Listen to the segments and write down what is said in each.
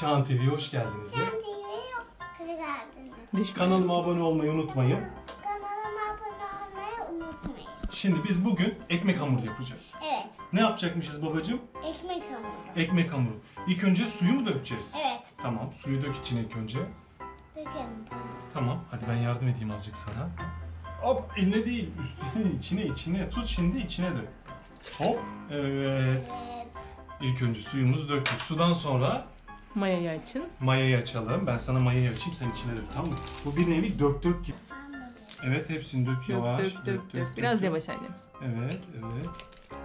Çağan TV'ye hoş geldiniz de. TV'ye hoş geldiniz. Kanalıma abone olmayı unutmayın. Kanalıma abone olmayı unutmayın. Şimdi biz bugün ekmek hamuru yapacağız. Evet, Ne yapacakmışız babacığım? ekmek hamuru. Ekmek hamuru. İlk önce suyu mu dökeceğiz? Evet, Tamam, suyu dök içine ilk önce. dökelim. Tamam, hadi ben yardım edeyim azıcık sana. Hop, eline değil, üstüne, içine, içine. Tut şimdi, içine dök. Hop, evet. Evet, İlk önce suyumuzu döktük. Sudan sonra Mayayı açın. mayayı açalım. Ben sana mayayı açayım, sen içine dök, tamam mı? Bu bir nevi dök dök gibi. Evet, hepsini dök Dök yavaş. dök dök dök. Biraz yavaş annem. Evet, evet.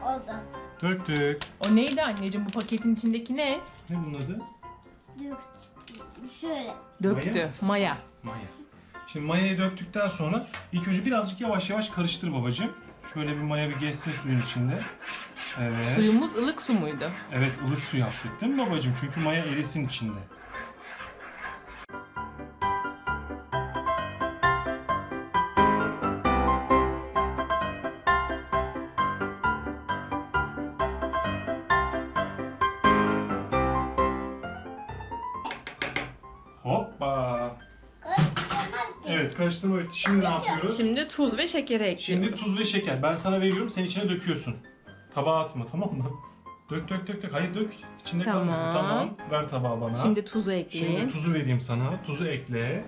Oldu. Döktük. O neydi anneciğim bu paketin içindeki ne? Ne bunun adı? Dök. Şöyle. Döktü. Maya. Maya. Şimdi mayayı döktükten sonra ilk önce birazcık yavaş yavaş karıştır babacığım. Şöyle bir maya bir geçsin suyun içinde. Evet. Suyumuz ılık su muydu? Evet ılık su yaptık değil mi babacığım? Çünkü maya erisin içinde. Hoppa. Evet karıştırma bitti. Şimdi ne yapıyoruz? Şimdi tuz ve şekeri ekliyoruz. Şimdi tuz ve şeker. Ben sana veriyorum, sen içine döküyorsun. Tabağa atma, tamam mı? Dök dök dök dök. Hayır dök. İçinde Tamam. kalmasın. Tamam. Ver tabağı bana. Şimdi tuzu ekleyin. Şimdi tuzu vereyim sana. Tuzu ekle.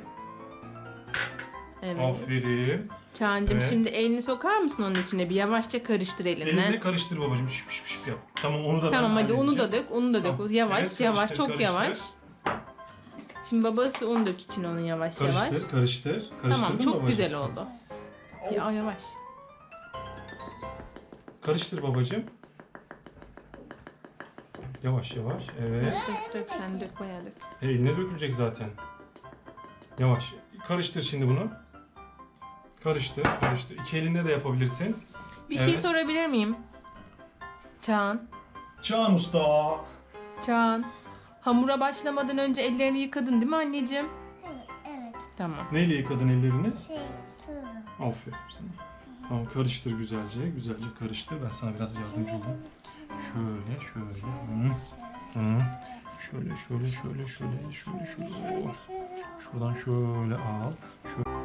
evet. Aferin. Çağancığım Evet. şimdi elini sokar mısın onun içine? Bir yavaşça karıştır elinle. Elinde karıştır babacığım. Şıp şıp şıp yap. Tamam onu da Tamam ben hadi onu da halledeceğim. dök, onu da dök. Tamam. Yavaş Evet, yavaş, karıştır, çok karıştır. yavaş. Şimdi babası un dök içine onun yavaş yavaş. Karıştır, karıştır. Karıştırdın Tamam mı çok babacığım? güzel oldu. Ya yavaş. Karıştır babacığım. Yavaş yavaş. Evet. Dök dök sen dök bayağı dök. E, eline dökülecek zaten. Yavaş. Karıştır şimdi bunu. Karıştır, karıştır. İki elinde de yapabilirsin. Bir şey Evet. sorabilir miyim? Çağan. Çağan Usta. Çağan. Hamura başlamadan önce ellerini yıkadın değil mi anneciğim? Evet, evet. Tamam. Neyle yıkadın ellerini? Şey, su. Aferin sana. Tamam karıştır güzelce. Güzelce karıştır. Ben sana biraz yardımcı olayım. Şöyle, şöyle. Hı. Hı. Şöyle, şöyle, şöyle, şöyle, şöyle, şöyle. Şuradan şöyle al. Şöyle.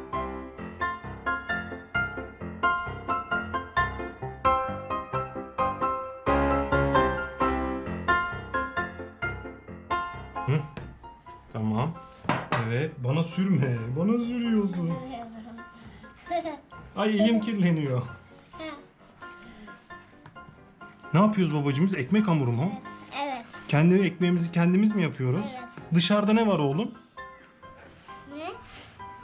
Hı. Tamam. Evet, bana sürme. Bana sürüyorsun. Ay elim kirleniyor. Ne yapıyoruz babacığımız? Ekmek hamuru mu? evet. Kendi ekmeğimizi kendimiz mi yapıyoruz? Evet. Dışarıda ne var oğlum? Ne?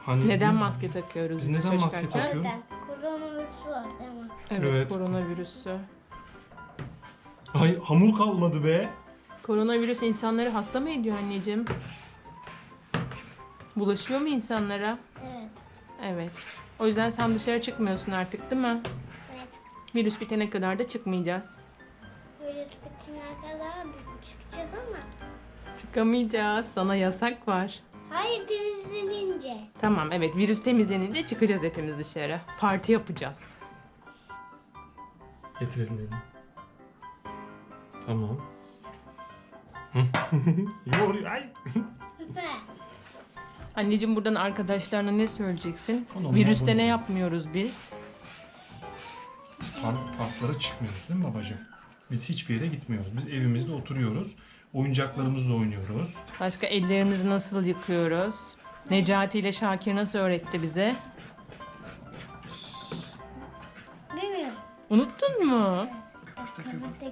Hani Neden maske takıyoruz Biz biz neden dışarı maske çıkarken? takıyoruz? Neden? Koronavirüs var değil mi? Evet, Evet. koronavirüsü. Ay hamur kalmadı be. Koronavirüs insanları hasta mı ediyor anneciğim? Bulaşıyor mu insanlara? Evet. Evet. O yüzden sen dışarı çıkmıyorsun artık değil mi? Evet. Virüs bitene kadar da çıkmayacağız. Virüs bitene kadar çıkacağız ama. Çıkamayacağız. Sana yasak var. Hayır temizlenince. Tamam evet virüs temizlenince çıkacağız hepimiz dışarı. Parti yapacağız. Getir ellerini. Tamam. Yor ay. Anneciğim buradan arkadaşlarına ne söyleyeceksin? Kanalıma Virüste ne yapmıyoruz biz? Park, parklara çıkmıyoruz değil mi babacığım? Biz hiçbir yere gitmiyoruz. Biz evimizde oturuyoruz. Oyuncaklarımızla oynuyoruz. Başka ellerimizi nasıl yıkıyoruz? Necati ile Şakir nasıl öğretti bize? Bilmiyorum. Unuttun mu? Köpürte köpürte.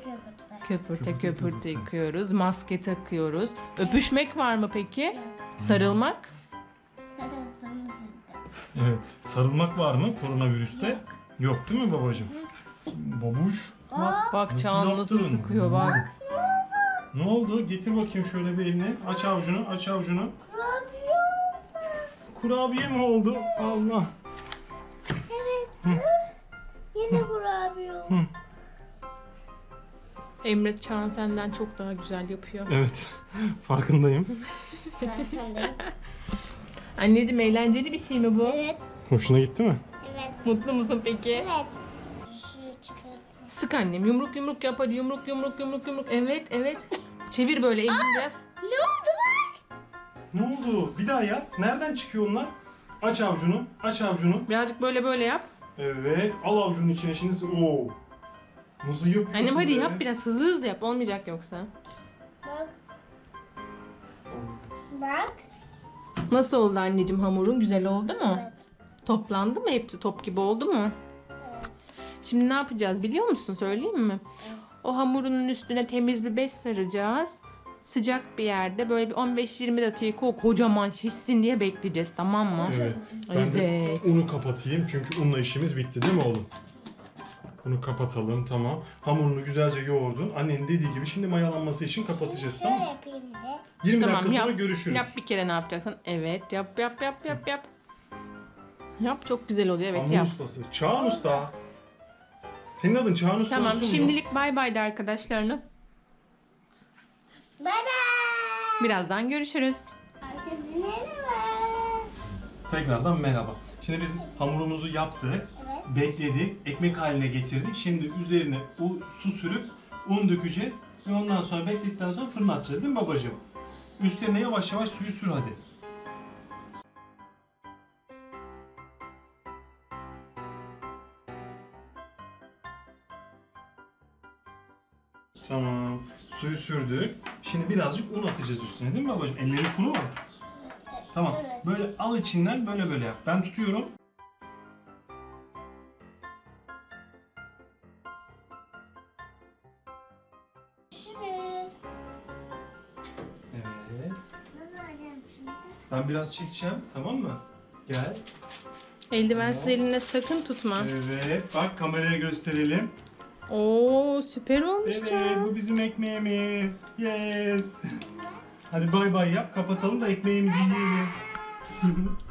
Köpürte Köpürte köpürte köpürte. yıkıyoruz, maske takıyoruz. Öpüşmek var mı peki? Sarılmak? Evet. Sarılmak var mı koronavirüste? Yok, değil mi babacığım? Babuş. Bak bak Nasıl Çağan nasıl yaptın? sıkıyor bak. Ne oldu? Getir bakayım şöyle bir elini. Aç avucunu, aç avucunu. Kurabiye mi oldu? Allah. Evet. Yine kurabiye oldu. Emre Çağan senden çok daha güzel yapıyor. Evet. Farkındayım. Anneciğim eğlenceli bir şey mi bu? Evet. Hoşuna gitti mi? Evet. Mutlu musun peki? Evet. Şu çıkartayım. Sık annem yumruk yumruk yap hadi yumruk yumruk yumruk yumruk. Evet evet. Çevir böyle elini biraz. Ne oldu lan? Ne oldu? Bir daha yap. Nereden çıkıyor onlar? Aç avucunu. Aç avucunu. Birazcık böyle böyle yap. Evet. Al avucunun içine şimdi. Oo. Nasıl yapıyorsun Annem hadi be? yap biraz hızlı hızlı yap. Olmayacak yoksa. Bak. Bak. Nasıl oldu anneciğim hamurun? Güzel oldu mu? Evet. Toplandı mı? Hepsi top gibi oldu mu? Evet. Şimdi ne yapacağız biliyor musun? Söyleyeyim mi? O hamurun üstüne temiz bir bez saracağız. Sıcak bir yerde böyle bir 15-20 dakika o kocaman şişsin diye bekleyeceğiz tamam mı? Evet. Ben de Evet. unu kapatayım çünkü unla işimiz bitti değil mi oğlum? Bunu kapatalım tamam. Hamurunu güzelce yoğurdun. Annenin dediği gibi şimdi mayalanması için kapatacağız tamam mı? yapayım de. 20 Tamam, dakika sonra yap. görüşürüz. Yap bir kere ne yapacaksın? Evet yap yap yap yap yap. Yap çok güzel oluyor evet Hamur yap. ustası. Çağan Usta. Senin adın Çağan Usta Tamam olsun mu? şimdilik bay bay de arkadaşlarına. Bay bay. Birazdan görüşürüz. Arkadaşlar merhaba. Tekrardan merhaba. Şimdi biz hamurumuzu yaptık. Bekledik. Ekmek haline getirdik. Şimdi üzerine u, su sürüp un dökeceğiz. Ve ondan sonra bekledikten sonra fırına atacağız değil mi babacığım? Üstlerine yavaş yavaş suyu sür hadi. Tamam. Suyu sürdük. Şimdi birazcık un atacağız üstüne değil mi babacığım? Elleri kuru mu? Tamam. Böyle al içinden böyle böyle yap. Ben tutuyorum. Ben biraz çekeceğim. Tamam mı? Gel. Eldivensiz eline sakın tutma. Evet. Bak kameraya gösterelim. Oo süper olmuş Evet. Can. Bu bizim ekmeğimiz. Yes. Hadi bay bay yap. Kapatalım da ekmeğimizi yiyelim.